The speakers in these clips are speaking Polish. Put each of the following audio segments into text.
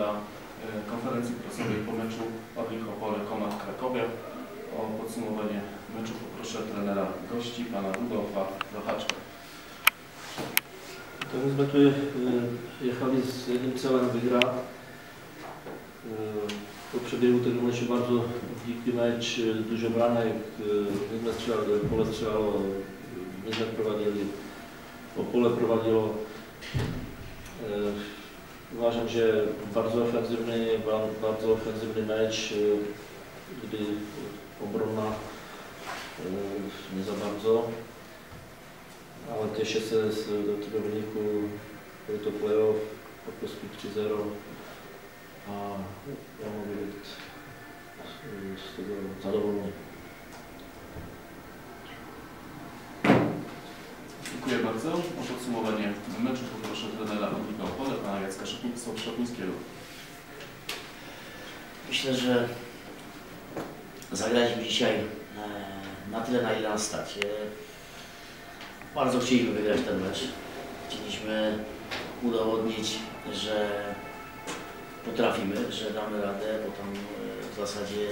na e, konferencji prasowej po meczu Orlik Opole Komand Krakowie. O podsumowanie meczu poproszę trenera gości, pana Rudolfa Rochaczka. To myśmy tu e, jechali z jednym celem wygrać. E, Po przebiegu tego meczu bardzo piękny mecz, e, dużo bramek, e, jedno strzelało, pole strzelało, myśmy prowadzili, Opole prowadziło. Uważam, że bardzo ofensywny, ba- bardzo ofensywny mecz, gdy obrona e, nie za bardzo. Ale cieszę się z, do tego wyniku, był to playoff, po prostu 3-0. A ja mogę być z tego zadowolony. Dziękuję bardzo. O podsumowanie meczu poproszę trenera Orlika Opole, pana Jacka Szopi- Szopińskiego. Myślę, że zagraliśmy dzisiaj e, na tyle, na ile nas stać. E, Bardzo chcieliśmy wygrać ten mecz. Chcieliśmy udowodnić, że potrafimy, że damy radę, bo tam e, w zasadzie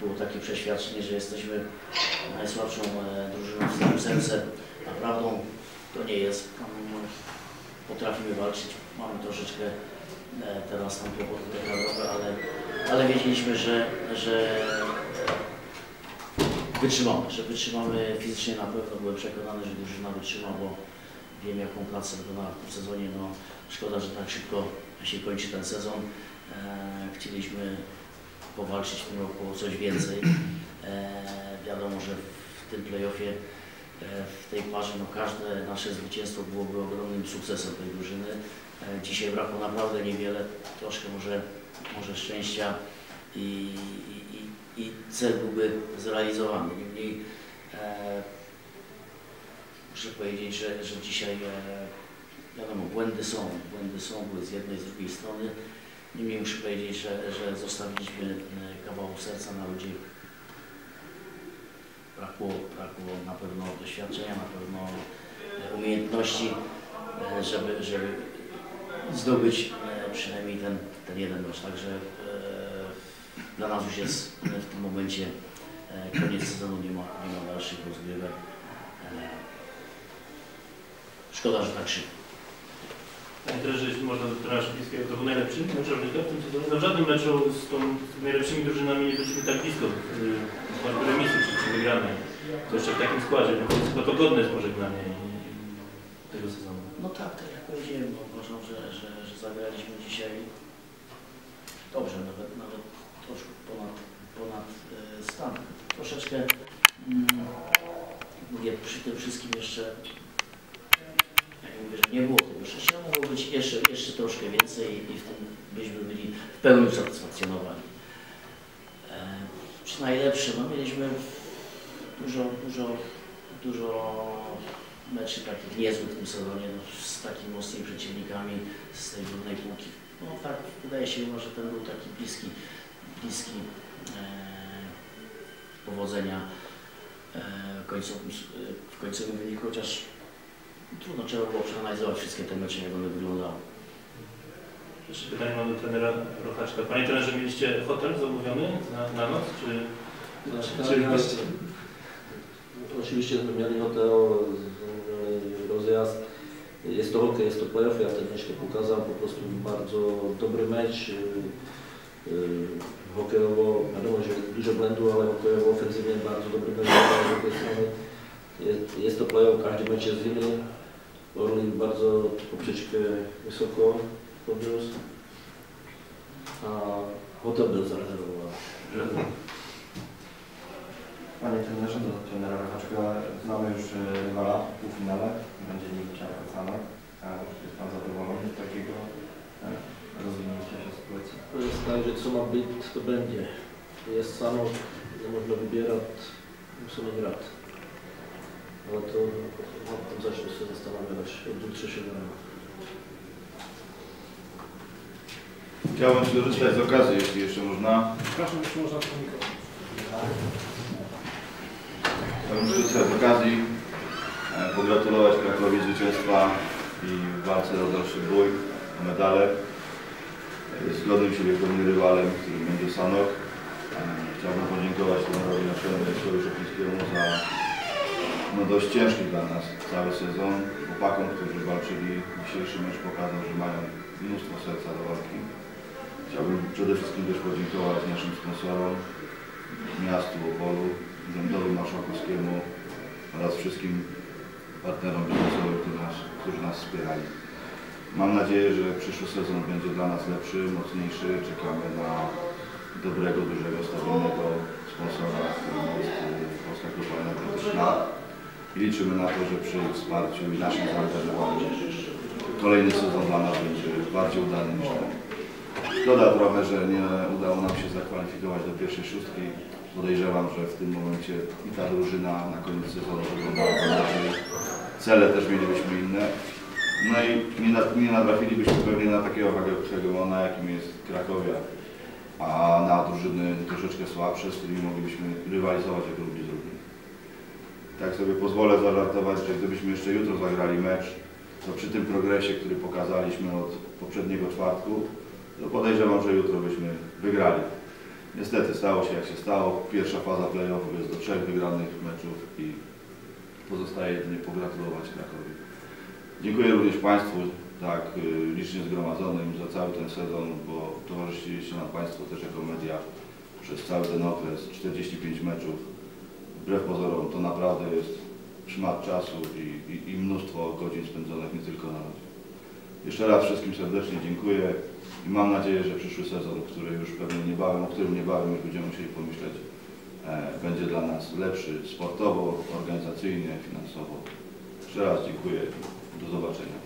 było takie przeświadczenie, że jesteśmy najsłabszą e, drużyną w tym serce. A prawdą to nie jest. Potrafimy walczyć. Mamy troszeczkę e, teraz tam kłopoty te kadrowe, ale, ale wiedzieliśmy, że, że wytrzymamy, że wytrzymamy fizycznie na pewno. Byłem przekonany, że drużyna wytrzyma, bo wiem jaką pracę wykonała w sezonie. No, szkoda, że tak szybko się kończy ten sezon. E, chcieliśmy powalczyć w tym roku o coś więcej. E, wiadomo, że w tym playoffie, e, w tej parze, no każde nasze zwycięstwo byłoby ogromnym sukcesem tej drużyny. E, Dzisiaj brakło naprawdę niewiele, troszkę może, może szczęścia i, i, i, cel byłby zrealizowany. Niemniej e, muszę powiedzieć, że, że dzisiaj e, wiadomo, błędy są, błędy są, były z jednej, z drugiej strony. Niemniej muszę powiedzieć, że, że zostawiliśmy e, kawał serca na ludzi. Brakło, brakło na pewno doświadczenia, na pewno e, umiejętności, e, żeby, żeby zdobyć przynajmniej ten, ten jeden mecz. Także dla nas już jest w tym momencie koniec sezonu, nie ma, nie ma dalszych rozgrywek. Szkoda, że tak szybko. Panie trenerze, jeśli można do trenera Szypińskiego, to był najlepszy mecz Orlika w tym sezonie. No w żadnym meczu z, tą, z najlepszymi drużynami nie byliśmy tak blisko, yy, remisy czy, czy wygranej. To jeszcze w takim składzie, no, chyba to godne jest pożegnanie tego sezonu. No tak, tak jak powiedziałem, bo uważam, że, że, że zagraliśmy dzisiaj dobrze, nawet, nawet troszkę ponad, ponad e, stan. Troszeczkę, mm, mówię, przy tym wszystkim jeszcze, że nie było tego szczęścia, mogło być jeszcze, jeszcze troszkę więcej i w tym byśmy byli w pełni usatysfakcjonowani. E, czy najlepsze? No mieliśmy dużo, dużo, dużo meczy takich niezłych w tym sezonie, no, z takimi mocnymi przeciwnikami z tej górnej półki. No tak, wydaje się, że ten był taki bliski, bliski e, powodzenia e, końcowym, w końcowym wyniku, chociaż trudno trzeba było przeanalizować wszystkie te mecze, jak one wyglądały. Jeszcze pytanie mam do trenera Rochaczka. Panie trenerze, mieliście hotel zamówiony na, na noc, czy... Znaczy, Czy- tak, Oczywiście mieli hotel, rozjazd. Jest to hokej, jest to playoff, ja ten mecz pokazał, po prostu bardzo dobry mecz. Yy, yy, Hokejowo, wiadomo, że dużo błędu, ale hokejowo ofensywnie bardzo dobry mecz z drugiej strony. Jest, jest to playoff, każdy mecz jest inny. Orlik bardzo poprzeczkę wysoko podniósł, a hotel był zarezerwowany. Panie trenerze, do trenera Rachaczka znamy już e, rywala w półfinale, będzie nim Ciarkacana. Jest Pan zadowolony z takiego e, rozwinięcia się sytuacji? To jest tak, że co ma być, to będzie. Jest samo, nie można wybierać, musimy grać. To no, tam zacznę się zastanawiać od jutrzejszego rana. Chciałbym skorzystać z okazji, jeśli jeszcze można. Przepraszam, jeśli można komunikować. Chciałbym skorzystać z okazji, e, pogratulować Krakowi zwycięstwa i w walce o dalszy bój, o medale. Z godnym siebie pewnym rywalem, którym będzie Sanok. E, Chciałbym podziękować trenerowi naszemu Jarosławowi Szopińskiemu za no, dość ciężki dla nas cały sezon. Chłopakom, którzy walczyli, dzisiejszy mecz pokazał, że mają mnóstwo serca do walki. Chciałbym przede wszystkim też podziękować naszym sponsorom, miastu Opolu, Urzędowi Marszałkowskiemu oraz wszystkim partnerom biznesowym, którzy nas, wspierali. Mam nadzieję, że przyszły sezon będzie dla nas lepszy, mocniejszy. Czekamy na dobrego, dużego, stabilnego sponsora, którym jest Polska Grupa Energetyczna. I liczymy na to, że przy ich wsparciu i naszym zaangażowaniu kolejny sezon dla nas będzie bardziej udany niż ten. Szkoda trochę, że nie udało nam się zakwalifikować do pierwszej szóstki. Podejrzewam, że w tym momencie i ta drużyna na koniec sezonu wyglądała inaczej. Cele też mielibyśmy inne. No i nie, nie natrafilibyśmy pewnie na takiego hegemona, jakim jest Krakowia, a na drużyny troszeczkę słabsze, z którymi moglibyśmy rywalizować jak. Tak sobie pozwolę zażartować, że gdybyśmy jeszcze jutro zagrali mecz, to przy tym progresie, który pokazaliśmy od poprzedniego czwartku, to podejrzewam, że jutro byśmy wygrali. Niestety stało się jak się stało. Pierwsza faza playoffów jest do trzech wygranych meczów i pozostaje jedynie pogratulować Krakowi. Dziękuję również Państwu, tak y, licznie zgromadzonym za cały ten sezon, bo towarzyszyliście nam Państwo też jako media przez cały ten okres, 45 meczów. Wbrew pozorom to naprawdę jest szmat czasu i, i, i mnóstwo godzin spędzonych nie tylko na lodzie. Jeszcze raz wszystkim serdecznie dziękuję i mam nadzieję, że przyszły sezon, który już pewnie niebawem, o którym niebawem już będziemy musieli pomyśleć, e, będzie dla nas lepszy sportowo, organizacyjnie, finansowo. Jeszcze raz dziękuję. Do zobaczenia.